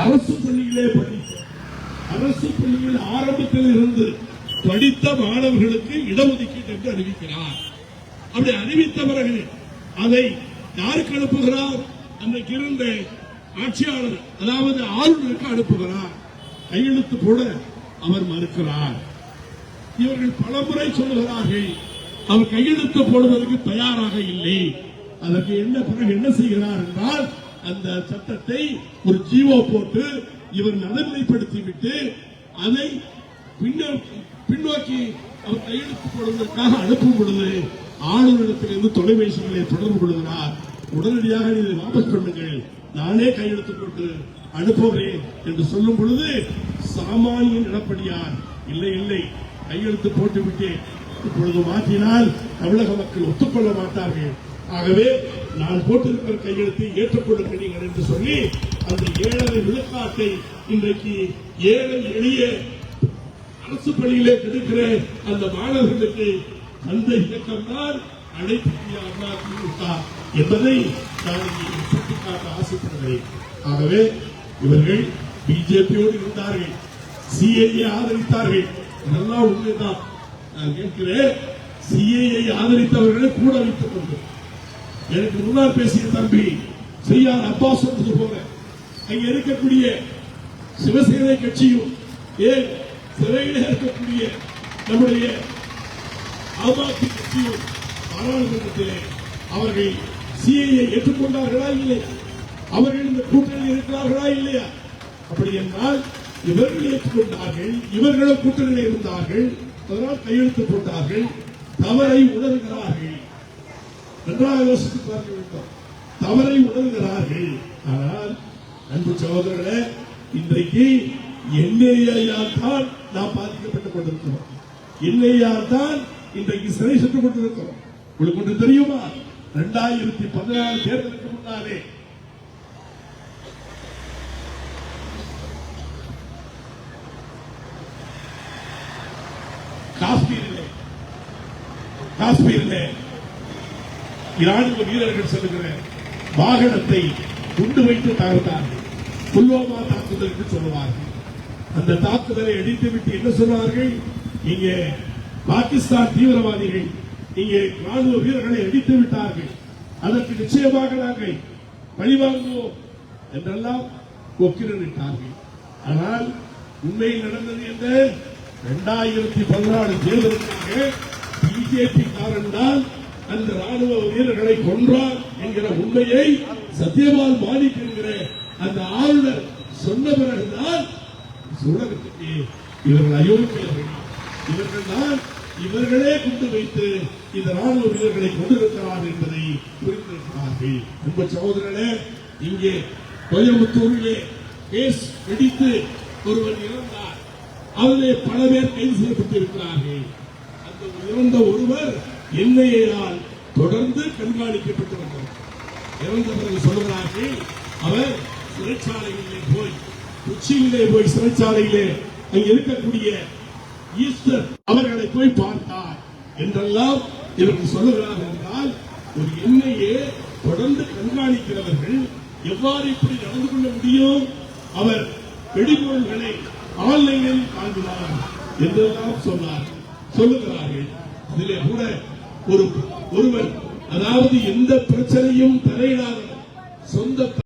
அரசு பள்ளியிலே படித்த அரசு பள்ளியில் ஆரம்பத்தில் இருந்து படித்த மாணவர்களுக்கு இடஒதுக்கீடு என்று அறிவிக்கிறார். அப்படி அறிவித்த பிறகு அதை யாருக்கு அனுப்புகிறார்? அன்றைக்கு இருந்த ஆட்சியாளர் அதாவது ஆளுநருக்கு அனுப்புகிறார். கையெழுத்து போட அவர் மறுக்கிறார். இவர்கள் பலமுறை சொல்லுகிறார்கள் அவர் கையெழுத்து போடுவதற்கு தயாராக இல்லை. அதற்கு என்ன பிறகு என்ன செய்கிறார் என்றால் அந்த சட்டத்தை ஒரு ஜீவோ போட்டு இவர் நடைமுறைப்படுத்திவிட்டு அதை பின்னோக்கி பின்னோக்கி அவர் கையெழுத்து போடுவதற்காக அனுப்பும் பொழுது ஆளுநரிடத்திலிருந்து தொலைபேசிகளை தொடர்பு கொள்கிறார் உடனடியாக இதை வாபஸ் பண்ணுங்கள் நானே கையெழுத்து போட்டு அனுப்புகிறேன் என்று சொல்லும் பொழுது சாமானியன் நடப்படியார் இல்லை இல்லை கையெழுத்து போட்டுவிட்டேன். இப்பொழுது மாற்றினால் தமிழக மக்கள் ஒத்துக்கொள்ள மாட்டார்கள். ஆகவே நான் போட்டிருக்கிற கையெழுத்தை ஏற்றுக்கொள்ளுங்கள் நீங்கள் என்று சொல்லி அந்த ஏழரை விழுக்காட்டை இன்றைக்கு ஏழை எளிய அரசு பள்ளியிலே கிடைக்கிற அந்த மாணவர்களுக்கு அந்த இயக்கம்தான் அனைத்து அண்ணா திமுக என்பதை நான் இங்கே சுட்டிக்காட்ட ஆசைப்படுகிறேன். ஆகவே இவர்கள் பிஜேபியோடு இருந்தார்கள் சிஏஏ ஆதரித்தார்கள். இதெல்லாம் உண்மைதான். நான் கேட்கிறேன் சிஏஏ ஆதரித்தவர்களை கூட வைத்துக் கொண்டு எனக்கு முன்னால் பேசிய தம்பி செய்யார் அப்பா சொன்னது போல. அங்க இருக்கக்கூடிய சிவசேனை கட்சியும் ஏன் சிறையில் இருக்கக்கூடிய நம்முடைய ஆம் ஆத்மி கட்சியும் பாராளுமன்றத்திலே அவர்கள் சிஐயை ஏற்றுக்கொண்டார்களா இல்லையா? அவர்கள் இந்த கூட்டணியில் இருக்கிறார்களா இல்லையா? அப்படி என்றால் இவர்கள் ஏற்றுக்கொண்டார்கள் இவர்களும் கூட்டணியில் இருந்தார்கள் அதனால் கையெழுத்து போட்டார்கள் தவறை உணர்கிறார்கள். நன்றாக யோசித்து பார்க்க வேண்டும் தவறை உணர்கிறார்கள். ஆனால் அன்பு சகோதரர்களே இன்றைக்கு என்ஐஆர் தான் நாம் பாதிக்கப்பட்டுக் கொண்டிருக்கிறோம். என்ஐஆர் தான் இன்றைக்கு சிறை சென்று கொண்டிருக்கிறோம். உங்களுக்கு ஒன்று தெரியுமா? இரண்டாயிரத்தி பதினாறு தேர்தலுக்கு முன்னாலே. காஷ்மீரிலே. காஷ்மீரிலே. இராணுவ வீரர்கள் செல்லுகிற வாகனத்தை குண்டு வைத்து தகர்த்தார்கள் புல்வாமா தாக்குதல் என்று சொல்லுவார்கள். அந்த தாக்குதலை அடித்துவிட்டு என்ன சொன்னார்கள் இங்கே பாகிஸ்தான் தீவிரவாதிகள் இங்கே ராணுவ வீரர்களை அடித்து விட்டார்கள். அதற்கு நிச்சயமாக நாங்கள் பழிவாங்குவோம் என்றெல்லாம் ஒக்கிரிட்டார்கள் ஆனால் உண்மையில் நடந்தது என்ன இரண்டாயிரத்தி பதினாலு தேர்தலுக்கு பிஜேபி காரன் தான் அந்த ராணுவ வீரர்களை கொன்றார் என்கிற உண்மையை சத்யபால் மாலிக் என்கிற அந்த ஆளுநர் சொன்ன பிறகுதான் உலகத்துக்கு இவர்கள் அயோக்கியர்கள் இவர்கள் தான் இவர்களே கொண்டு வைத்து இந்த ராணுவ வீரர்களை கொண்டிருக்கிறார் என்பதை புரிந்திருக்கிறார்கள். அன்பு சகோதரனே இங்கே கோயம்புத்தூரிலே கேஸ் வெடித்து ஒருவர் இறந்தார். அதிலே பல பேர் கைது செய்யப்பட்டிருக்கிறார்கள். அந்த இறந்த ஒருவர் என்ஐஏயால் தொடர்ந்து கண்காணிக்கப்பட்டு வந்தார் இறந்த பிறகு சொல்லுகிறார்கள் அவர் சிறைச்சாலையிலே போய் உச்சியிலே போய் சிறைச்சாலையிலே அங்கே இருக்கக்கூடிய ஈஸ்டர் அவர்களை போய் பார்த்தார் என்றெல்லாம் இவர்கள் சொல்லுகிறார்கள் என்றால் ஒரு எண்ணெயே தொடர்ந்து கண்காணிக்கிறவர்கள் எவ்வாறு இப்படி நடந்து கொள்ள முடியும்? அவர் வெடிபொருள்களை ஆன்லைனில் காண்கிறார் என்றெல்லாம் சொன்னார். சொல்லுகிறார்கள். அதிலே கூட ஒரு ஒருவர் அதாவது எந்த பிரச்சனையும் தலையிடாத சொந்த